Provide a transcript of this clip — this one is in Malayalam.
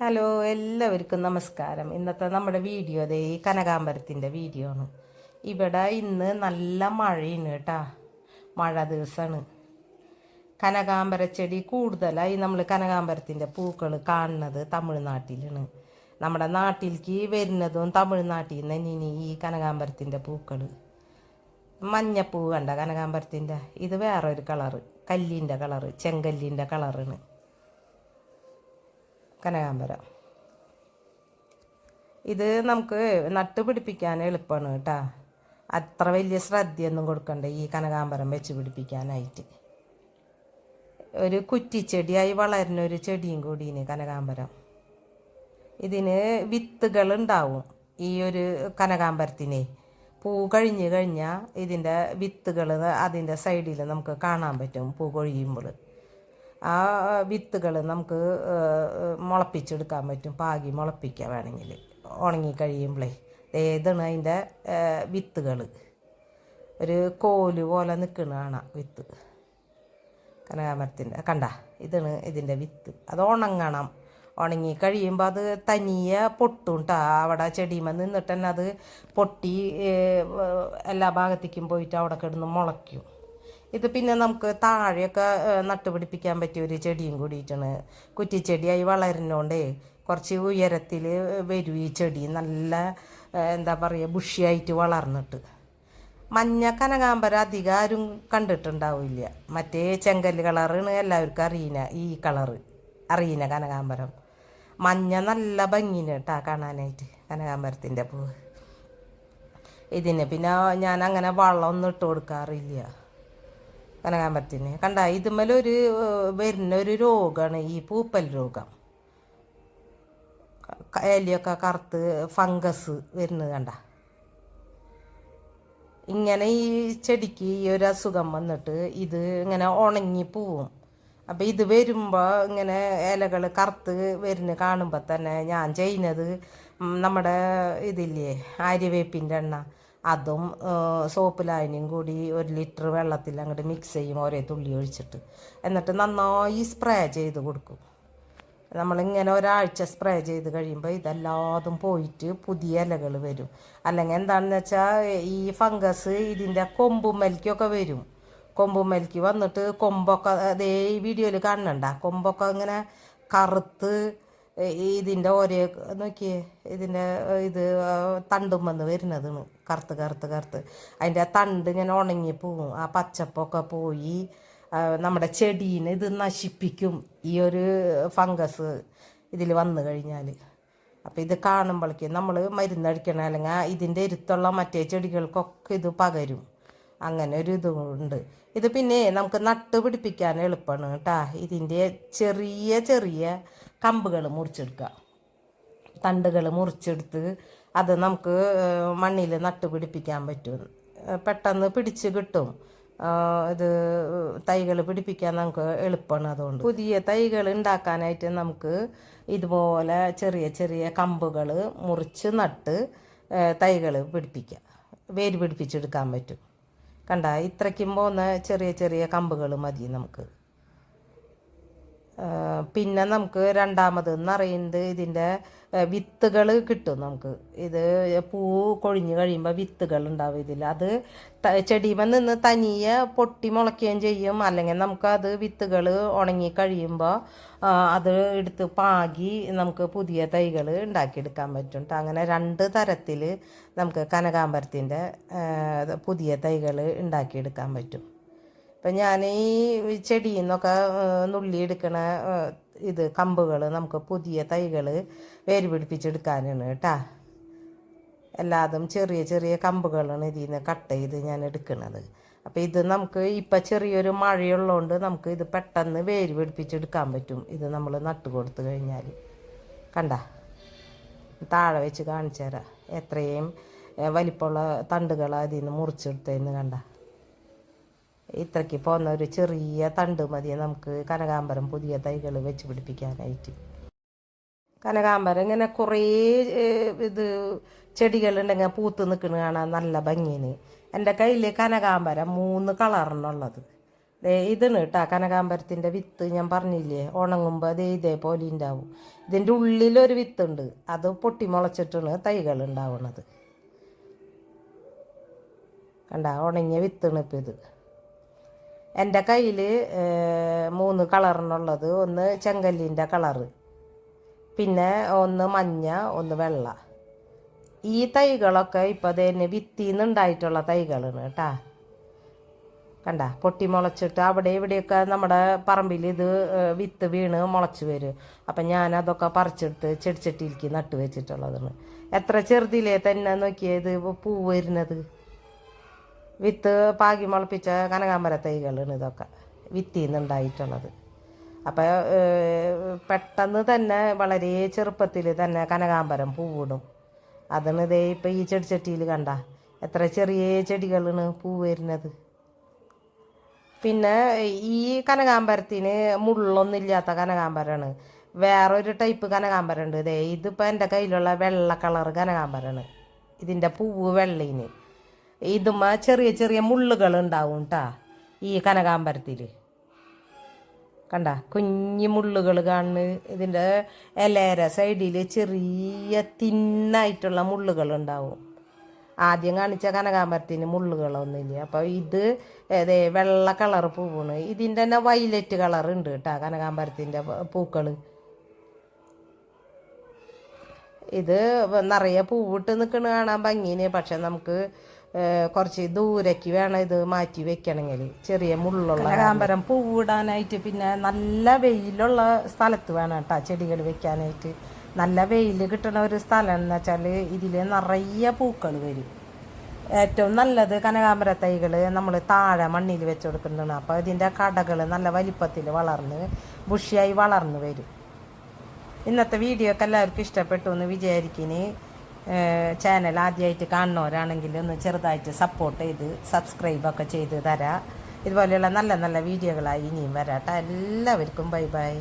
ഹലോ എല്ലാവർക്കും നമസ്കാരം. ഇന്നത്തെ നമ്മുടെ വീഡിയോ ദേ ഈ കനകാമ്പരത്തിന്റെ വീഡിയോ ആണ്. ഇവിടെ ഇന്ന് നല്ല മഴയാണ് കേട്ടാ. മഴ ദിവസമാണ് കനകാമ്പര ചെടി കൂടുതലായി നമ്മൾ കനകാമ്പരത്തിന്റെ പൂക്കൾ കാണുന്നത് തമിഴ്നാട്ടിലാണ്. നമ്മുടെ നാട്ടിലേക്ക് വരുന്നതും തമിഴ്നാട്ടിൽ നിന്ന് ഇനി ഈ കനകാമ്പരത്തിന്റെ പൂക്കൾ മഞ്ഞപ്പൂ കണ്ട കനകാമ്പരത്തിന്റെ ഇത് വേറൊരു കളറ്. കല്ലിന്റെ കളറ്. ചെങ്കല്ലിന്റെ കളറാണ്. കനകാമ്പരം ഇത് നമുക്ക് നട്ടുപിടിപ്പിക്കാൻ എളുപ്പമാണ് കേട്ടോ. അത്ര വലിയ ശ്രദ്ധയൊന്നും കൊടുക്കണ്ട ഈ കനകാമ്പരം വെച്ച് പിടിപ്പിക്കാനായിട്ട്. ഒരു കുറ്റിച്ചെടിയായി വളരുന്ന ഒരു ചെടിയും കൂടിയാണ് കനകാമ്പരം ഇതിന് വിത്തുകൾ ഉണ്ടാവും ഈ ഒരു കനകാമ്പരത്തിനെ പൂ കഴിഞ്ഞ് കഴിഞ്ഞാൽ ഇതിന്റെ വിത്തുകൾ അതിന്റെ സൈഡിൽ നമുക്ക് കാണാൻ പറ്റും പൂ കൊഴിയുമ്പോൾ. ആ വിത്തുകൾ നമുക്ക് മുളപ്പിച്ചെടുക്കാൻ പറ്റും. പാകി മുളപ്പിക്കുക വേണമെങ്കിൽ. ഉണങ്ങി കഴിയുമ്പോഴേ ഏതാണ് അതിന്റെ വിത്തുകൾ ഒരു കോൽ പോലെ നിൽക്കുന്ന കാണാം വിത്ത്. കനകാമരത്തിന്റെ കണ്ട? ഇതാണ് ഇതിന്റെ വിത്ത്. അത് ഉണങ്ങണം. ഉണങ്ങി കഴിയുമ്പോൾ അത് തനിയെ പൊട്ടും കേട്ടോ അവിടെ ചെടിയുമ്പോൾ നിന്നിട്ട് തന്നെ അത് പൊട്ടി എല്ലാ ഭാഗത്തേക്കും പോയിട്ട് അവിടെ കിടന്ന് മുളയ്ക്കും. ഇത് പിന്നെ നമുക്ക് താഴെയൊക്കെ നട്ടുപിടിപ്പിക്കാൻ പറ്റിയ ഒരു ചെടിയും കൂടിയിട്ടാണ്. കുറ്റിച്ചെടിയായി വളരുന്നോണ്ടേ കുറച്ച് ഉയരത്തിൽ വരും ഈ ചെടി നല്ല എന്താ പറയുക ബുഷിയായിട്ട് വളർന്നിട്ട്. മഞ്ഞ കനകാമ്പരം അധികം ആരും കണ്ടിട്ടുണ്ടാവില്ല. മറ്റേ ചെങ്കല്ല് കളറാണ് എല്ലാവർക്കും അറിയുന്ന ഈ കളറ് അറിയുന്ന കനകാമ്പരം മഞ്ഞ നല്ല ഭംഗിന് കേട്ടാ കാണാനായിട്ട് കനകാമ്പരത്തിന്റെ പൂവ് ഇതിന് പിന്നെ ഞാൻ അങ്ങനെ വളമൊന്നും ഇട്ട് കൊടുക്കാറില്ല. കനകാമ്പരത്തിന് കണ്ട ഇതുമലൊരു വരുന്ന ഒരു രോഗമാണ് ഈ പൂപ്പൽ രോഗം. ഇലയൊക്കെ കറുത്ത് ഫംഗസ് വരുന്നത് കണ്ട. ഇങ്ങനെ ഈ ചെടിക്ക് ഈ ഒരു അസുഖം വന്നിട്ട് ഇത് ഇങ്ങനെ ഉണങ്ങി പോവും. അപ്പം ഇത് വരുമ്പോൾ ഇങ്ങനെ ഇലകൾ കറുത്ത് വരുന്ന കാണുമ്പോൾ തന്നെ ഞാൻ ചെയ്യുന്നത് നമ്മുടെ ഇതില്ലേ ആര്യവേപ്പിന്റെ എണ്ണ. അതും സോപ്പ് ലായനിയും കൂടി ഒരു ലിറ്റർ വെള്ളത്തിൽ അങ്ങോട്ട് മിക്സ് ചെയ്യും ഓരോ തുള്ളി ഒഴിച്ചിട്ട്. എന്നിട്ട് നന്നായി സ്പ്രേ ചെയ്ത് കൊടുക്കും. നമ്മളിങ്ങനെ ഒരാഴ്ച സ്പ്രേ ചെയ്ത് കഴിയുമ്പോൾ ഇതെല്ലാതും പോയിട്ട് പുതിയ ഇലകൾ വരും. അല്ലെങ്കിൽ എന്താണെന്ന് വെച്ചാൽ ഈ ഫംഗസ് ഇതിന്റെ കൊമ്പുമ്മലിക്കൊക്കെ വരും. കൊമ്പും കൊമ്പുമ്മലിക്ക് വന്നിട്ട് കൊമ്പൊക്കെ അതേ വീഡിയോയിൽ കാണണ്ട കൊമ്പൊക്കെ ഇങ്ങനെ കറുത്ത് ഇതിന്റെ ഓരോ നോക്കിയേ ഇതിന്റെ ഇത് തണ്ടും വന്ന് വരുന്നതാണ് കറുത്ത് കറുത്ത് കറുത്ത്. അതിന്റെ തണ്ട് ഇങ്ങനെ ഉണങ്ങി പോവും. ആ പച്ചപ്പൊക്കെ പോയി നമ്മുടെ ചെടീനെ ഇത് നശിപ്പിക്കും. ഈ ഒരു ഫംഗസ് ഇതിൽ വന്നു കഴിഞ്ഞാൽ അപ്പോൾ ഇത് കാണുമ്പോഴേക്കും നമ്മൾ മരുന്നടിക്കണം അല്ലെങ്കിൽ ഇതിന്റെ എരുത്തുള്ള മറ്റേ ചെടികൾക്കൊക്കെ ഇത് പകരും. അങ്ങനെ ഒരു ഇതുണ്ട് ഇത് പിന്നെ നമുക്ക് നട്ട് പിടിപ്പിക്കാൻ എളുപ്പമാണ് കേട്ടാ. ഇതിന്റെ ചെറിയ ചെറിയ കമ്പുകൾ മുറിച്ചെടുക്കുക. തണ്ടുകൾ മുറിച്ചെടുത്ത് അത് നമുക്ക് മണ്ണിൽ നട്ട് പിടിപ്പിക്കാൻ പറ്റും. പെട്ടെന്ന് പിടിച്ച് കിട്ടും. ഇത് തൈകൾ പിടിപ്പിക്കാൻ നമുക്ക് എളുപ്പമാണ് അതുകൊണ്ട്. പുതിയ തൈകൾ ഉണ്ടാക്കാനായിട്ട് നമുക്ക് ഇതുപോലെ ചെറിയ ചെറിയ കമ്പുകൾ മുറിച്ച് നട്ട് തൈകൾ പിടിപ്പിക്കുക വേര് പിടിപ്പിച്ചെടുക്കാൻ പറ്റും. കണ്ട ഇത്രയ്ക്കും പോകുന്ന ചെറിയ ചെറിയ കമ്പുകൾ മതി നമുക്ക്. പിന്നെ നമുക്ക് രണ്ടാമത് എന്ന് പറയുന്നത് ഇതിന്റെ വിത്തുകൾ കിട്ടും നമുക്ക്. ഇത് പൂ കൊഴിഞ്ഞ് കഴിയുമ്പോൾ വിത്തുകൾ ഉണ്ടാവും ഇതിൽ അത് ത- നിന്ന് തനിയെ പൊട്ടി മുളയ്ക്കുകയും ചെയ്യും. അല്ലെങ്കിൽ നമുക്കത് വിത്തുകൾ ഉണങ്ങി കഴിയുമ്പോൾ അത് എടുത്ത് പാകി നമുക്ക് പുതിയ തൈകൾ ഉണ്ടാക്കിയെടുക്കാൻ പറ്റും. അങ്ങനെ രണ്ട് തരത്തിൽ നമുക്ക് കനകാമ്പരത്തിന്റെ പുതിയ തൈകൾ ഉണ്ടാക്കിയെടുക്കാൻ പറ്റും. ഇപ്പം ഞാൻ ഈ ചെടിയിൽ നിന്നൊക്കെ നുള്ളി എടുക്കണ ഇത് കമ്പുകൾ നമുക്ക് പുതിയ തൈകൾ വേര് പിടിപ്പിച്ചെടുക്കാനാണ് കേട്ടാ. എല്ലാതും ചെറിയ ചെറിയ കമ്പുകളാണ് ഇതിൽ നിന്ന് കട്ട് ചെയ്ത് ഞാൻ എടുക്കുന്നത് അപ്പോൾ ഇത് നമുക്ക് ഇപ്പം ചെറിയൊരു മഴയുള്ളതുകൊണ്ട് നമുക്ക് ഇത് പെട്ടെന്ന് വേര് പിടിപ്പിച്ചെടുക്കാൻ പറ്റും. ഇത് നമ്മൾ നട്ട് കൊടുത്തു കഴിഞ്ഞാൽ കണ്ട? താഴെ വെച്ച് കാണിച്ചു തരാം. എത്രയും വലിപ്പമുള്ള തണ്ടുകൾ അതിൽ നിന്ന് മുറിച്ചെടുത്തതെന്ന് കണ്ട. ഇത്രയ്ക്ക് പോകുന്ന ഒരു ചെറിയ തണ്ട് മതി നമുക്ക് കനകാമ്പരം പുതിയ തൈകൾ വെച്ച് പിടിപ്പിക്കാനായിട്ട്. കനകാമ്പരം ഇങ്ങനെ കുറേ ഇത് ചെടികളുണ്ടെങ്കിൽ പൂത്ത് നിൽക്കുന്ന കാണാൻ നല്ല ഭംഗിന് എന്റെ കയ്യിൽ കനകാമ്പരം മൂന്ന് കളറിനുള്ളത് ഇതാണ് കേട്ടോ കനകാമ്പരത്തിന്റെ വിത്ത്. ഞാൻ പറഞ്ഞില്ലേ ഉണങ്ങുമ്പോൾ ദേ ഇതേപോലെ ഉണ്ടാവും. ഇതിന്റെ ഉള്ളിലൊരു വിത്തുണ്ട്. അത് പൊട്ടി മുളച്ചിട്ടാണ് തൈകൾ ഉണ്ടാവുന്നത് കണ്ട ഉണങ്ങിയ വിത്താണ് ഇപ്പം ഇത്. എന്റെ കയ്യിൽ മൂന്ന് കളറിനുള്ളത്. ഒന്ന് ചെങ്കല്ലിന്റെ കളറ് പിന്നെ ഒന്ന് മഞ്ഞ ഒന്ന് വെള്ള. ഈ തൈകളൊക്കെ ഇപ്പം തന്നെ വിത്തിന്ന് ഉണ്ടായിട്ടുള്ള തൈകളാണ് കേട്ടാ. കണ്ട? പൊട്ടി മുളച്ചിട്ട് അവിടെ ഇവിടെയൊക്കെ നമ്മുടെ പറമ്പിൽ ഇത് വിത്ത് വീണ് മുളച്ച് വരും. അപ്പം ഞാൻ അതൊക്കെ പറിച്ചെടുത്ത് ചെടിച്ചട്ടിയിലേക്ക് നട്ട് വെച്ചിട്ടുള്ളതാണ് എത്ര ചെറുതിലേ തന്നെ നോക്കിയത് പൂ വരുന്നത്? വിത്ത് പാകി മുളപ്പിച്ച കനകാമ്പര തൈകളാണ് ഇതൊക്കെ വിത്തിൽ നിന്നുണ്ടായിട്ടുള്ളത് അപ്പോൾ പെട്ടെന്ന് തന്നെ വളരെ ചെറുപ്പത്തിൽ തന്നെ കനകാമ്പരം പൂവിടും. അതാണ് ഇതേ ഇപ്പം ഈ ചെടിച്ചട്ടിയിൽ കണ്ട എത്ര ചെറിയ ചെടികളാണ് പൂ വരുന്നത്. പിന്നെ ഈ കനകാമ്പരത്തിന് മുള്ളൊന്നുമില്ലാത്ത കനകാമ്പരമാണ് വേറൊരു ടൈപ്പ് കനകാമ്പരമുണ്ട് ഇതേ ഇതിപ്പോൾ എന്റെ കയ്യിലുള്ള വെള്ള കളർ കനകാമ്പരമാണ് ഇതിന്റെ പൂവ് വെള്ളയിന് ഇതുമ്മ ചെറിയ ചെറിയ മുള്ളുകൾ ഉണ്ടാവും കേട്ടാ ഈ കനകാമ്പരത്തിൽ കണ്ട? കുഞ്ഞു മുള്ളുകൾ കാണുന്നു ഇതിന്റെ എലേര സൈഡിൽ ചെറിയ തിന്നായിട്ടുള്ള മുള്ളുകൾ ഉണ്ടാവും ആദ്യം കാണിച്ച കനകാമ്പരത്തിന് മുള്ളുകളൊന്നുമില്ല. അപ്പോൾ ഇത് ഏതേ വെള്ള കളർ പൂവാണ്. ഇതിന്റെ തന്നെ വൈലറ്റ് കളർ ഉണ്ട് കേട്ടോ കനകാമ്പരത്തിന്റെ പൂക്കൾ ഇത് നിറയെ പൂവിട്ട് നിൽക്കണ കാണാൻ ഭംഗിന് പക്ഷെ നമുക്ക് കുറച്ച് ദൂരേക്ക് വേണം ഇത് മാറ്റി വെക്കണമെങ്കിൽ. ചെറിയ മുള്ളുള്ള കനകാമ്പരം പൂവിടാനായിട്ട് പിന്നെ നല്ല വെയിലുള്ള സ്ഥലത്ത് വേണം കേട്ടോ ചെടികൾ വെക്കാനായിട്ട്. നല്ല വെയിൽ കിട്ടുന്ന ഒരു സ്ഥലം എന്ന് വെച്ചാൽ ഇതിൽ നിറയെ പൂക്കൾ വരും. ഏറ്റവും നല്ലത് കനകാമ്പര തൈകൾ നമ്മൾ താഴെ മണ്ണിൽ വെച്ച് കൊടുക്കുന്നതാണ്. അപ്പോൾ ഇതിന്റെ കടകൾ നല്ല വലിപ്പത്തിൽ വളർന്ന് ബുഷിയായി വളർന്നു വരും. ഇന്നത്തെ വീഡിയോ ഒക്കെ എല്ലാവർക്കും ഇഷ്ടപ്പെട്ടു എന്ന് വിചാരിക്കിന് ചാനൽ ആദ്യമായിട്ട് കാണുന്നവരാണെങ്കിൽ ഒന്ന് ചെറുതായിട്ട് സപ്പോർട്ട് ചെയ്ത് സബ്സ്ക്രൈബൊക്കെ ചെയ്ത് തരാം ഇതുപോലെയുള്ള നല്ല നല്ല വീഡിയോകളായി ഇനിയും വരാം. എല്ലാവർക്കും ബൈ ബൈ